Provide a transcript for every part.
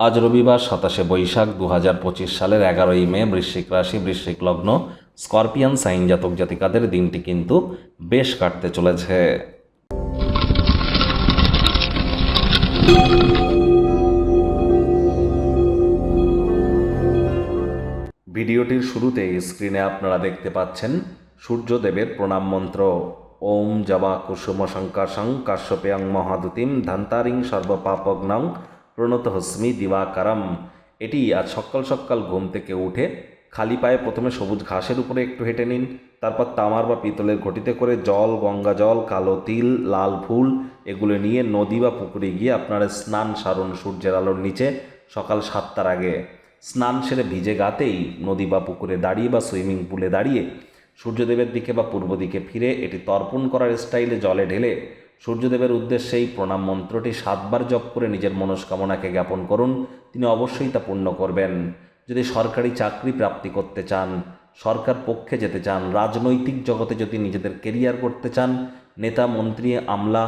আজ রবিবার সাতাশে বৈশাখ দু হাজার পঁচিশ সালের এগারোই মে বৃশ্চিক রাশি, বৃশ্চিক লগ্ন, স্করপিয়ান সাইন জাতক জাতিকাদের দিনটি কিন্তু বেশ কাটতে চলেছে। ভিডিওটির শুরুতে স্ক্রিনে আপনারা দেখতে পাচ্ছেন সূর্যদেবের প্রণাম মন্ত্র। ওম জবা কুসুম শঙ্কাশং কাশ্যপেয়ং মহাদুতিম ধান্তারিং সর্বপাপগ্নং প্রণত হস্মি দিবাকারম। এটি আজ সকাল সকাল ঘুম থেকে উঠে খালি পায়ে প্রথমে সবুজ ঘাসের উপরে একটু হেঁটে নিন, তারপর তামার বা পিতলের ঘটিতে করে জল, গঙ্গা জল, কালো তিল, লাল ফুল এগুলো নিয়ে নদী বা পুকুরে গিয়ে আপনারা স্নান সারণ সূর্যের আলোর নিচে সকাল সাতটার আগে স্নান সেরে ভিজে গাতেই নদী বা পুকুরে দাঁড়িয়ে বা সুইমিং পুলে দাঁড়িয়ে সূর্যদেবের দিকে বা পূর্ব দিকে ফিরে এটি তর্পণ করার স্টাইলে জলে ঢেলে সূর্যদেবের উদ্দেশ্যে এই প্রণাম মন্ত্রটি সাতবার জপ করে নিজের মনস্কামনাকে জ্ঞাপন করুন। তিনি অবশ্যই তা পূর্ণ করবেন। যদি সরকারি চাকরি প্রাপ্তি করতে চান, সরকার পক্ষে যেতে চান, রাজনৈতিক জগতে যদি নিজেদের কেরিয়ার করতে চান, নেতা, মন্ত্রী, আমলা,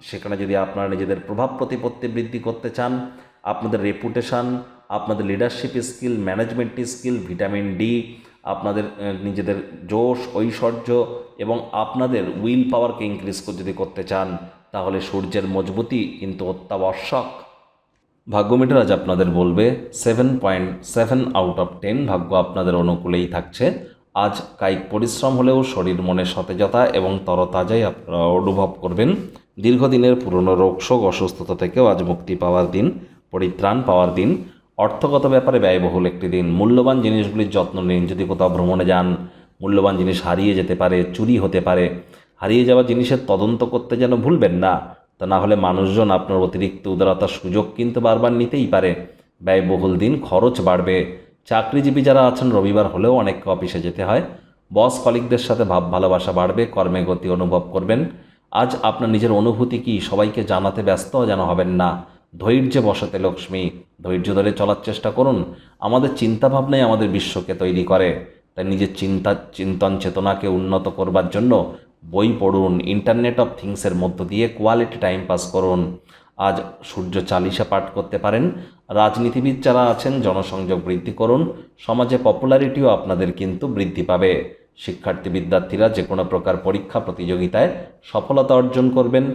সেখানে যদি আপনারা নিজেদের প্রভাব প্রতিপত্তি বৃদ্ধি করতে চান, আপনাদের রেপুটেশন আপনাদের leadership skill management skill vitamin D আপনাদের নিজেদের জোশ, ঐশ্বর্য এবং আপনাদের উইল পাওয়ারকে ইনক্রিজ যদি করতে চান, তাহলে সূর্যের মজবুতি কিন্তু অত্যাবশ্যক। ভাগ্যমিটার আজ আপনাদের বলবে seven point seven out of ten ভাগ্য আপনাদের অনুকূলেই থাকছে। আজ কায়িক পরিশ্রম হলেও শরীর মনে সতেজতা এবং তরতাজাই আপনারা অনুভব করবেন। দীর্ঘদিনের পুরনো রোগশোক অসুস্থতা থেকেও আজ মুক্তি পাওয়ার দিন, পরিত্রাণ পাওয়ার দিন। অর্থগত ব্যাপারে ব্যয়বহুল একটি দিন। মূল্যবান জিনিসগুলির যত্ন নিন। যদি কোথাও ভ্রমণে যান, মূল্যবান জিনিস হারিয়ে যেতে পারে, চুরি হতে পারে। হারিয়ে যাওয়া জিনিসের তদন্ত করতে যেন ভুলবেন না। তা না হলে মানুষজন আপনার অতিরিক্ত উদারতার সুযোগ কিন্তু বারবার নিতেই পারে। ব্যয়বহুল দিন খরচ বাড়বে। চাকরিজীবী যারা আছেন, রবিবার হলেও অনেককে অফিসে যেতে হয়। বস কলিকদের সাথে ভাব ভালোবাসা বাড়বে, কর্মে গতি অনুভব করবেন। আজ আপনার নিজের অনুভূতি কি? সবাইকে জানাতে ব্যস্ত যেন হবেন না। ধৈর্যে বসাতে লক্ষ্মী, ধৈর্য ধরে চলার চেষ্টা করুন। আমাদের চিন্তাভাবনাই আমাদের বিশ্বকে তৈরি করে। তাই নিজের চিন্তা, চিন্তন চেতনাকে উন্নত করবার জন্য বই পড়ুন ইন্টারনেট অফ থিংসের মধ্য দিয়ে কোয়ালিটি টাইম পাস করুন। আজ সূর্য চালিশা পাঠ করতে পারেন। রাজনীতিবিদ যারা আছেন, জনসংযোগ বৃদ্ধি করুন। সমাজে পপুলারিটিও আপনাদের কিন্তু বৃদ্ধি পাবে। শিক্ষার্থী, বিদ্যার্থীরা যে কোনো প্রকার পরীক্ষা, প্রতিযোগিতায় সফলতা অর্জন করবেন।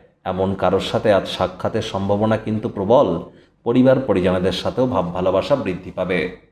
এমন কারোর সাথে আজ সাক্ষাতের সম্ভাবনা কিন্তু প্রবল। পরিবার পরিজনদের সাথেও ভাব ভালোবাসা বৃদ্ধি পাবে।